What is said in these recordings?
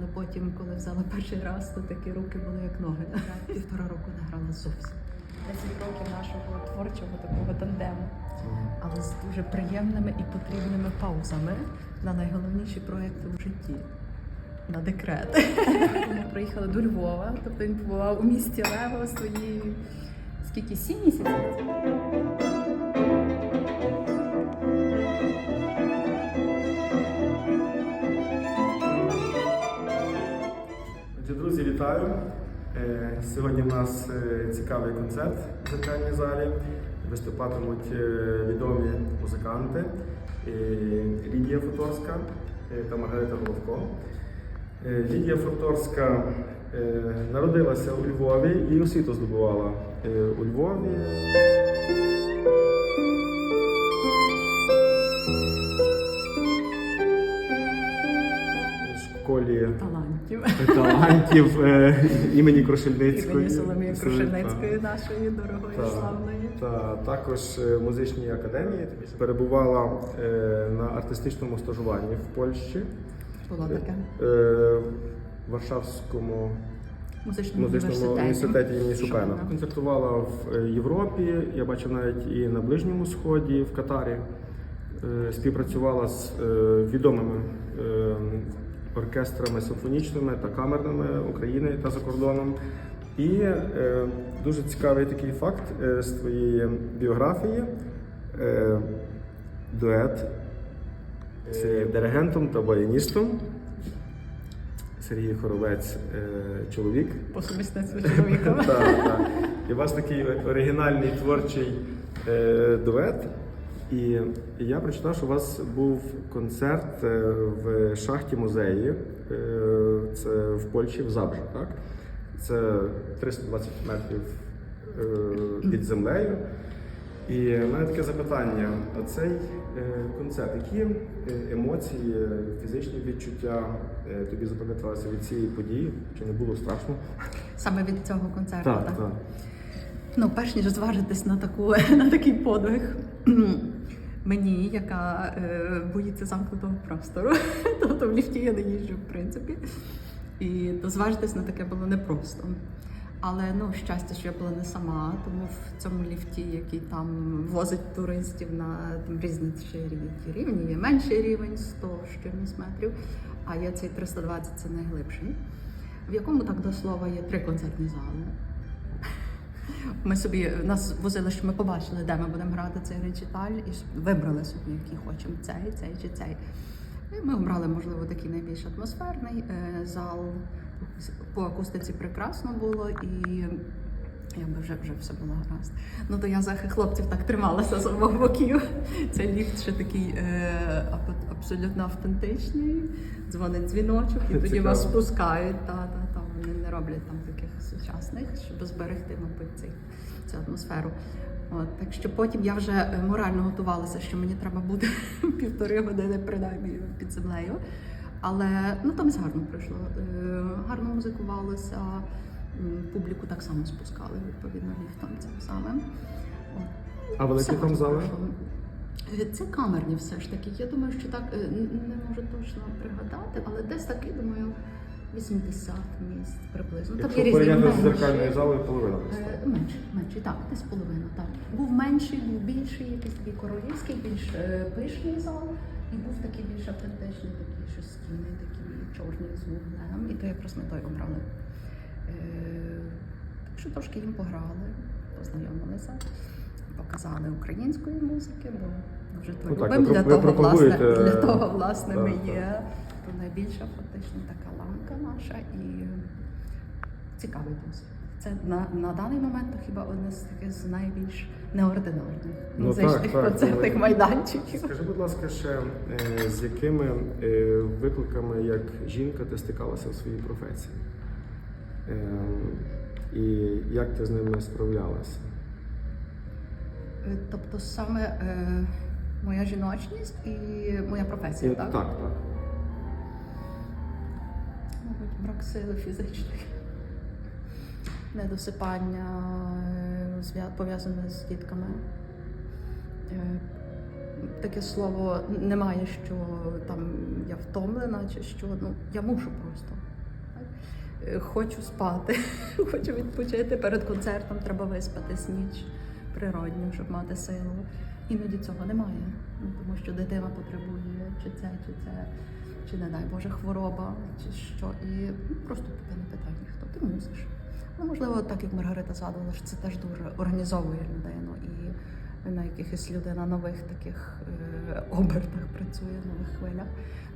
але потім, коли взяла перший раз, то такі руки були як ноги. Півтора року не грала зовсім. 10 років нашого творчого такого тандему. Але з дуже приємними і потрібними паузами на найголовніші проекти в житті. На декрет. Ми приїхали до Львова, тобто він побував у місті Лево свої скільки сім місяців. Вітаю! Е, Сьогодні в нас е, цікавий концерт в зеркальній залі. Виступатимуть е, відомі музиканти Лідія Футорська е, та Маргарита Головко. Лідія Футорська е, народилася у Львові і освіту здобувала у Львові. Школі Талантів. талантів е, імені Крушельницької. Імені Соломії Та, Крушельницької, нашої дорогої та, славної. Та також е, в музичній академії перебувала е, на артистичному стажуванні в Польщі, Було таке. е, в Варшавському Музичному, музичному університеті імені Шопена. Концертувала в Європі, я бачив навіть і на Ближньому Сході, в Катарі. Співпрацювала з відомими оркестрами симфонічними та камерними України та за кордоном. І е, дуже цікавий такий факт е, з твоєї біографії. Е, дует з диригентом та баяністом. Сергій Хоровець, е, чоловік. Сумісництву чоловіка. Так, так. І у вас такий оригінальний творчий е, дует. І я прочитав, що у вас був концерт е, в шахті музеї. Е, це в Польщі, в Забрze, так? Це 320 метрів е, під землею. І в мене таке запитання: оцей е, концерт, які емоції, фізичні відчуття тобі запам'яталися від цієї події? Чи не було страшно? Саме від цього концерту. Так, так. Ну, перш ніж зважитись на таку на такий подвиг. Мені, яка е, боїться замкнутого простору, тобто в ліфті я не їжджу, в принципі. І то зважитись на таке було непросто. Але ну, щастя, що я була не сама, тому в цьому ліфті, який там возить туристів на там різні рівні, є менший рівень 100 з метрів, а є цей 320 це найглибший, в якому так до слова є три концертні зали. Ми собі нас возили, що ми побачили, де ми будемо грати цей речиталь, і вибрали собі, який хочемо цей, цей чи цей. І ми обрали, можливо, такий найбільш атмосферний е, зал. По акустиці прекрасно було і. Якби вже вже все було гаразд. Ну то я за хлопців так трималася з обох боків. Цей ліфт ще такий е, абсолютно автентичний. Дзвонить дзвіночок, і тоді вас спускають. Та, та, роблять там таких сучасних, щоб зберегти, мабуть, цей, цю атмосферу. От, так що потім я вже е, морально готувалася, що мені треба буде півтори години принаймні під землею. Але ну там гарно пройшло. Е, гарно музикувалося, публіку так само спускали, відповідно, ліфтом цим самим. От. А великі там зали? Це камерні все ж таки. Я думаю, що так е, не можу точно пригадати, але десь таки, думаю, 80 місць приблизно. Там Якщо є різні порівняти з менші. зеркальною залою, половина Е, так. Менший, менший, так, десь половина, так. Був менший, був більший, якийсь такий королівський, більш е, пишний зал, і був такий більш автентичний, такий що стіни, такі чорні з вуглем. І то якраз ми той обрали. Е, так що трошки їм пограли, познайомилися, показали української музики, бо дуже то Ну так, любимо. ви Для ви того, власне, для того, власне, ми так, є. То найбільша фактично така ланка наша і цікавий досвід. Це на, на даний момент хіба одне з таких з найбільш неординарних Ну, музичних так, концертних майданчиків. Скажи, будь ласка, ще е, з якими е, викликами як жінка ти стикалася в своїй професії? Е, І як ти з ними справлялася? Тобто саме моя жіночність і моя професія, так? так, так. Брак сили фізичної, недосипання е, пов'язане з дітками. Е, таке слово немає, що там я втомлена, чи що ну я мушу просто. Е, Хочу спати, хочу відпочити перед концертом, треба виспатись ніч природню, щоб мати силу. Іноді цього немає. Ну, тому що дитина потребує чи це, чи це, чи не дай Боже, хвороба, чи що. І ну, просто таке не питання, хто ти мусиш. Ну, можливо, так як Маргарита згадувала, що це теж дуже організовує людину і на якихось людина нових таких е, обертах працює, нових хвилях.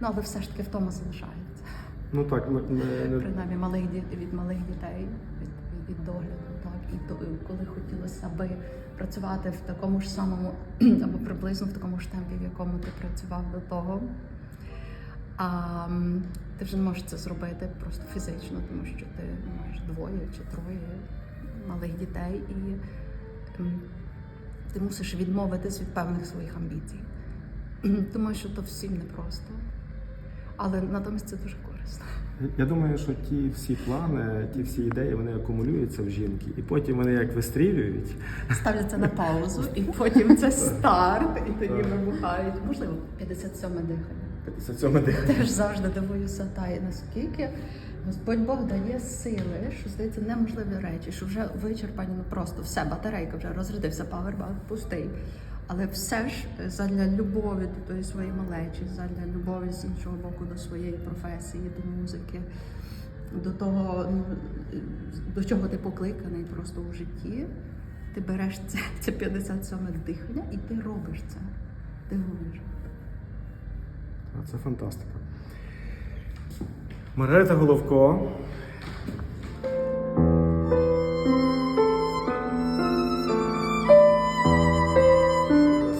Ну але все ж таки втома залишається. Ну так, ми, ми, Принаймні малих від малих дітей, від, від, від догляду, так і то, коли хотілося би працювати в такому ж самому або приблизно в такому ж темпі, в якому ти працював до того. А ти вже не можеш це зробити просто фізично, тому що ти маєш двоє чи троє малих дітей, і ти мусиш відмовитись від певних своїх амбіцій. Тому що то всім непросто. Але натомість це дуже корисно. Я думаю, що ті всі плани, ті всі ідеї, вони акумулюються в жінки, і потім вони як вистрілюють. Ставляться на паузу, і потім це старт, і тоді вибухають. Можливо, 57 дихання. 57 дихання. Теж завжди дивуюся, та наскільки Господь Бог дає сили, що здається неможливі речі, що вже вичерпані, ну просто все, батарейка вже розрядився, павербанк пустий. Але все ж задля любові до тої своєї малечі, задля любові з іншого боку до своєї професії, до музики, до того, ну, до чого ти покликаний просто у житті. Ти береш це, це 57 дихання і ти робиш це. Дивуєш. А, Це фантастика. Маргарита Головко.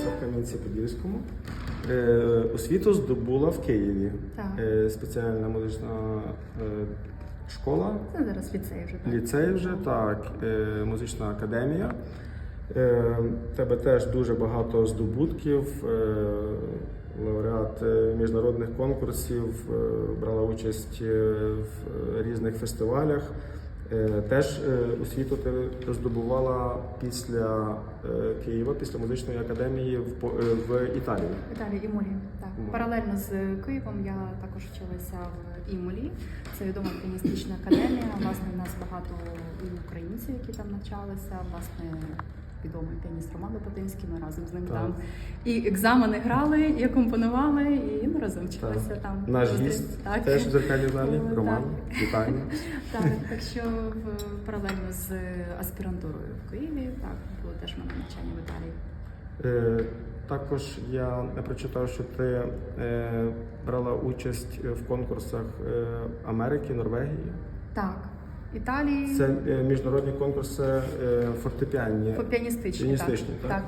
Це в Кам'янці-Подільському. Е, Освіту здобула в Києві. Так. Е, Спеціальна музична е, школа. Це зараз ліцей вже так. Ліцей вже так, е, музична академія. Е, тебе теж дуже багато здобутків, е, лауреат е, міжнародних конкурсів, е, брала участь е, в різних фестивалях. Теж освіту ти здобувала після Києва, після музичної академії в, в Італії. Італії Імолі. Так. Імолі. Паралельно з Києвом я також вчилася в Імолі. Це відома піаністична академія. Власне, в нас багато і українців, які там навчалися. Власне, відомий піаніст Роман Лопатинський. Ми разом з ним Так. там і екзамени грали, і акомпонували, і ми разом вчилися Так. там. Наш гість Так. теж в зеркальній залі, Роман. Вітання. Так, так що в паралельно з аспірантурою в Києві, так було теж мене навчання в Італії. Е, Також я прочитав, що ти е, брала участь в конкурсах е, Америки, Норвегії. Так, Італії. Це е, міжнародні конкурси е, фортепіанні. По піаністичні, так. так. так.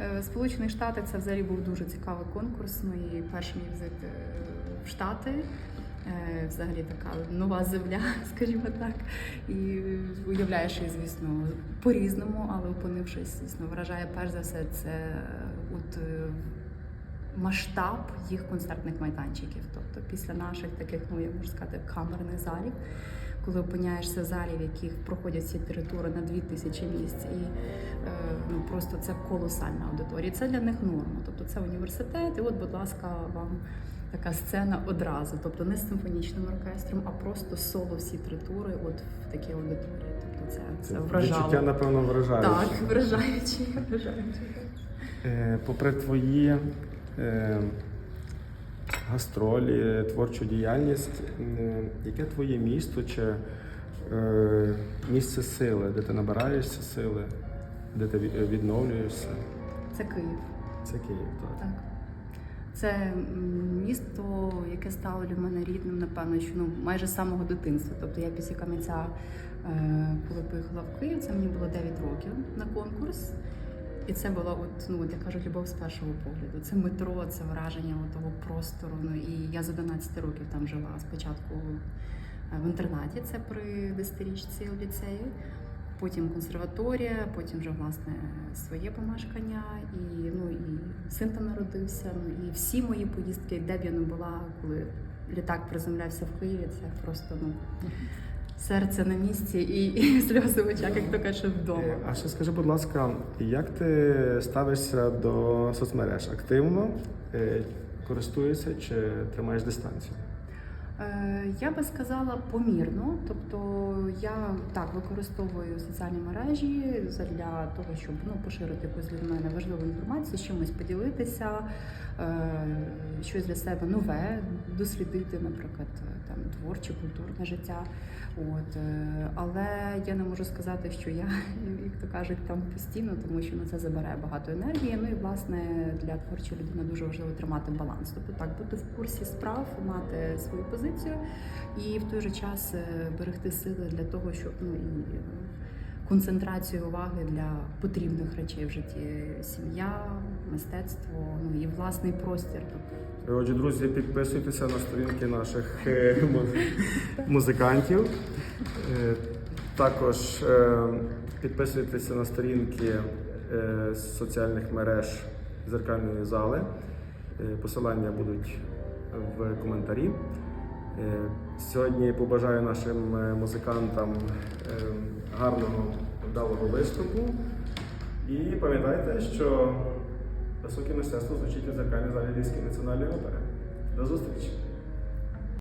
Е, Сполучені Штати це взагалі був дуже цікавий конкурс. Мій перший мій візит е, в Штати. Е, Взагалі така нова земля, скажімо так. І уявляєш її, звісно, по-різному, але опинившись, звісно, вражає перш за все це от е, масштаб їх концертних майданчиків. Тобто після наших таких, ну я можу сказати, камерних залів, коли опиняєшся в залі, в яких проходять ці території на 2000 місць, і е, ну просто це колосальна аудиторія. Це для них норма. Тобто це університет, і от, будь ласка, вам така сцена одразу. Тобто не з симфонічним оркестром, а просто соло всі три тури от в такій аудиторії. Тобто це, це вражало. Відчуття, напевно, вражаюче. Так, вражаючи, вражаючи. Е, Попри твої гастролі, творчу діяльність, е, яке твоє місто чи е, місце сили, де ти набираєшся сили, де ти відновлюєшся? Це Київ. Це Київ, так. Так. Це місто, яке стало для мене рідним, напевно, що ну майже з самого дитинства. Тобто я після Кам'янця, е, коли поїхала в Київ, це мені було 9 років на конкурс. І це була от, ну, от я кажу, любов з першого погляду. Це метро, це враження того простору. Ну і я з 11 років там жила спочатку е, в інтернаті, це при десятирічці в ліцеї. Потім консерваторія, потім вже власне своє помешкання, і ну і син там народився. Ну і всі мої поїздки, де б я не була, коли літак приземлявся в Києві, це просто ну серце на місці і, і сльози в очах, як то каже, вдома. Е, А ще скажи, будь ласка, як ти ставишся до соцмереж? Активно е, користуєшся чи тримаєш дистанцію? Е, Я би сказала помірно, тобто я так використовую соціальні мережі для того, щоб ну поширити якусь для мене важливу інформацію, з чимось поділитися, щось для себе нове дослідити, наприклад, там творче, культурне життя. От е, але я не можу сказати, що я, як то кажуть, там постійно, тому що на це забирає багато енергії. Ну і власне для творчої людини дуже важливо тримати баланс. Тобто так бути в курсі справ, мати свою позицію і в той же час е, берегти сили для того, щоб ну і концентрацію уваги для потрібних речей в житті: сім'я, мистецтво, ну і власний простір. Тобто Отже, друзі, підписуйтеся на сторінки наших е, музикантів. Е, Також е, підписуйтеся на сторінки е, соціальних мереж зеркальної зали. Е, Посилання будуть в коментарі. Е, Сьогодні побажаю нашим е, музикантам е, гарного вдалого виступу. І пам'ятайте, що високе мистецтво звучить у зеркальній залі Львівської національної опери. До зустрічі!